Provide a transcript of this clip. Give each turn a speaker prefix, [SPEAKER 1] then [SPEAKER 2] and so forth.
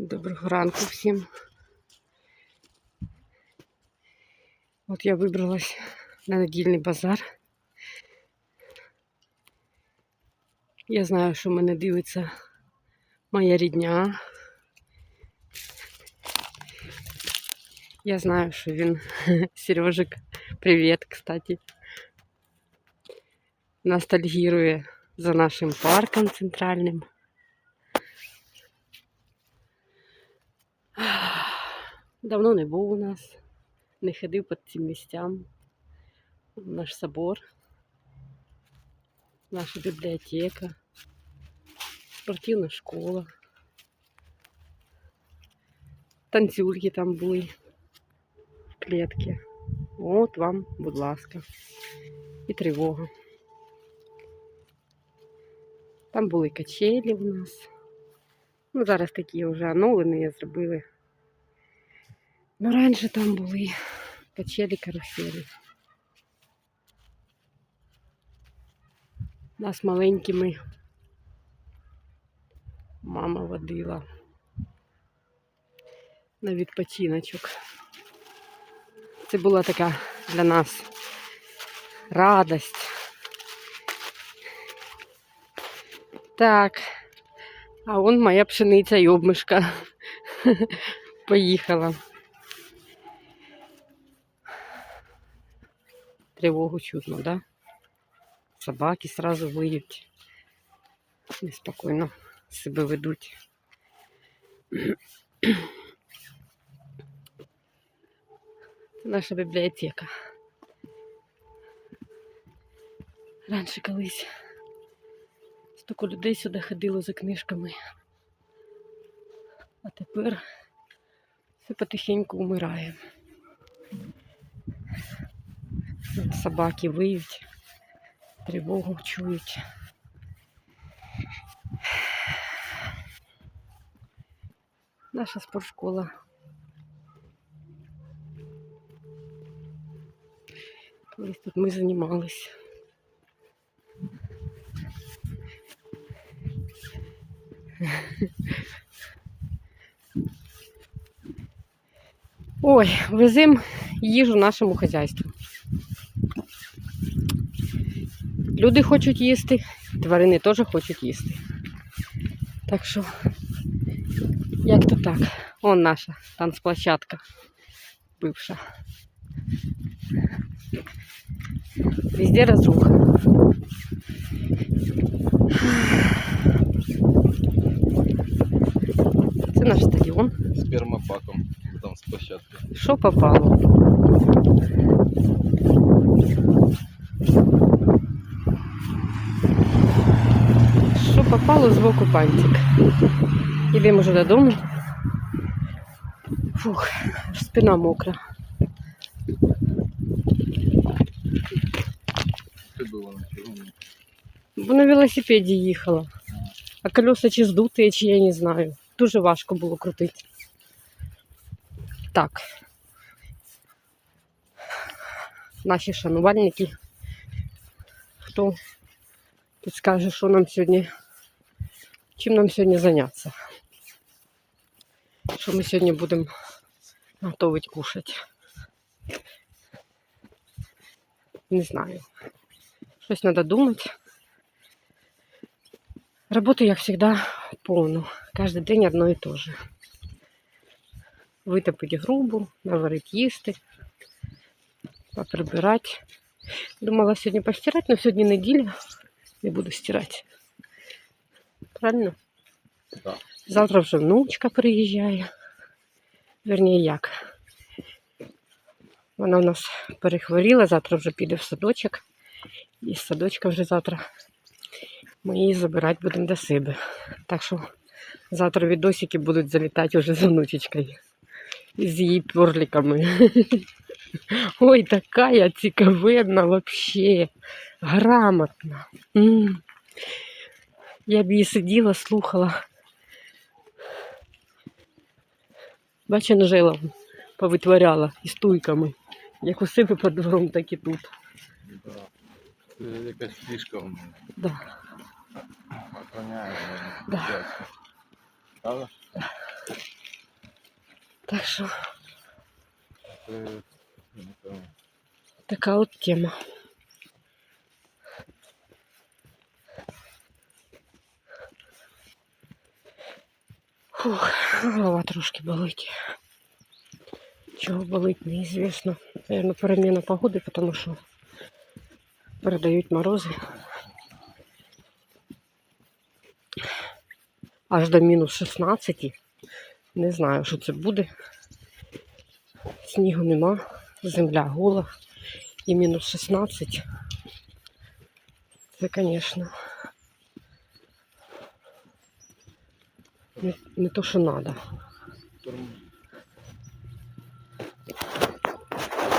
[SPEAKER 1] Доброго ранку всім. От я вибралась на недільний базар. Я знаю, що мене дивиться моя рідня. Я знаю, що він Сережик. Привіт, кстати. Ностальгірує за нашим парком центральним. Давно не був у нас, не ходив по цим місцям. Наш собор, наша бібліотека, спортивна школа. Танцюльки там були клітки. От вам, будь ласка. І тривога. Там були качелі в нас. Ну, зараз такі вже оновлені зробили. Ну, раніше там були качелі каруселі. Нас маленькими мама водила на відпочиночок. Це була така для нас радость. Так, а он моя пшениця і обмишка поїхала. Тривогу чутно, да? Собаки сразу виють. Неспокійно себе ведуть. Це наша бібліотека. Раніше колись стільки людей сюди ходило за книжками. А тепер все потихеньку вмирає. Собаки виють, тривогу чують. Наша спортшкола. Колись тут ми займалися. Ой, веземо їжу нашому хазяйству. Люди хочуть їсти, тварини теж хочуть їсти. Так що, як то так. Он наша танцплощадка бывша. Везде разруха. стадіон.
[SPEAKER 2] с пермопаком там с площадки.
[SPEAKER 1] Що попало? Що попало з боку пальчик. Ідемо вже додому. Фух, аж спина мокра.
[SPEAKER 2] Ты было на червоном.
[SPEAKER 1] Бо на велосипеді їхала. А колеса чи здуті, чи я не знаю. Дуже важко було крутити. Так. Наші шанувальники. Хто підскаже, що нам сьогодні, чим нам сьогодні зайнятися? Що ми сьогодні будемо готувати кушати? Не знаю. Щось треба думати. Работа, як завжди, повну. Кожен день одно і те же. Витопити грубу, наварити їсти, поприбирати. Думала сьогодні постирати, але сьогодні неділя. Не буду стирати. Правильно?
[SPEAKER 2] Да.
[SPEAKER 1] Завтра вже внучка приїжджає. Верніше як. Вона у нас перехворіла, завтра вже піде в садочок. І з садочка вже завтра ми її забирати будемо до себе. Так що завтра відосики будуть залітати вже з внучечкою. З її перликами. Ой, така цікавенна вообще. Грамотна. М. Я б її сиділа, слухала. Бачу, Анжела повитворяла із туйками. Як у себе під двором, так і тут.
[SPEAKER 2] Це якась фішка у мене.
[SPEAKER 1] Да.
[SPEAKER 2] Охороняє.
[SPEAKER 1] Да.
[SPEAKER 2] Правда?
[SPEAKER 1] Так що
[SPEAKER 2] Це, напевно,
[SPEAKER 1] така от тема. Фух, голова трошки болить. Чого болить, неізвісно. Наверно, переміна погоди, тому що передають морози. Аж до мінус 16. Не знаю, що це буде. Снігу нема, земля гола і мінус 16. Це, звісно, не, не то, що треба.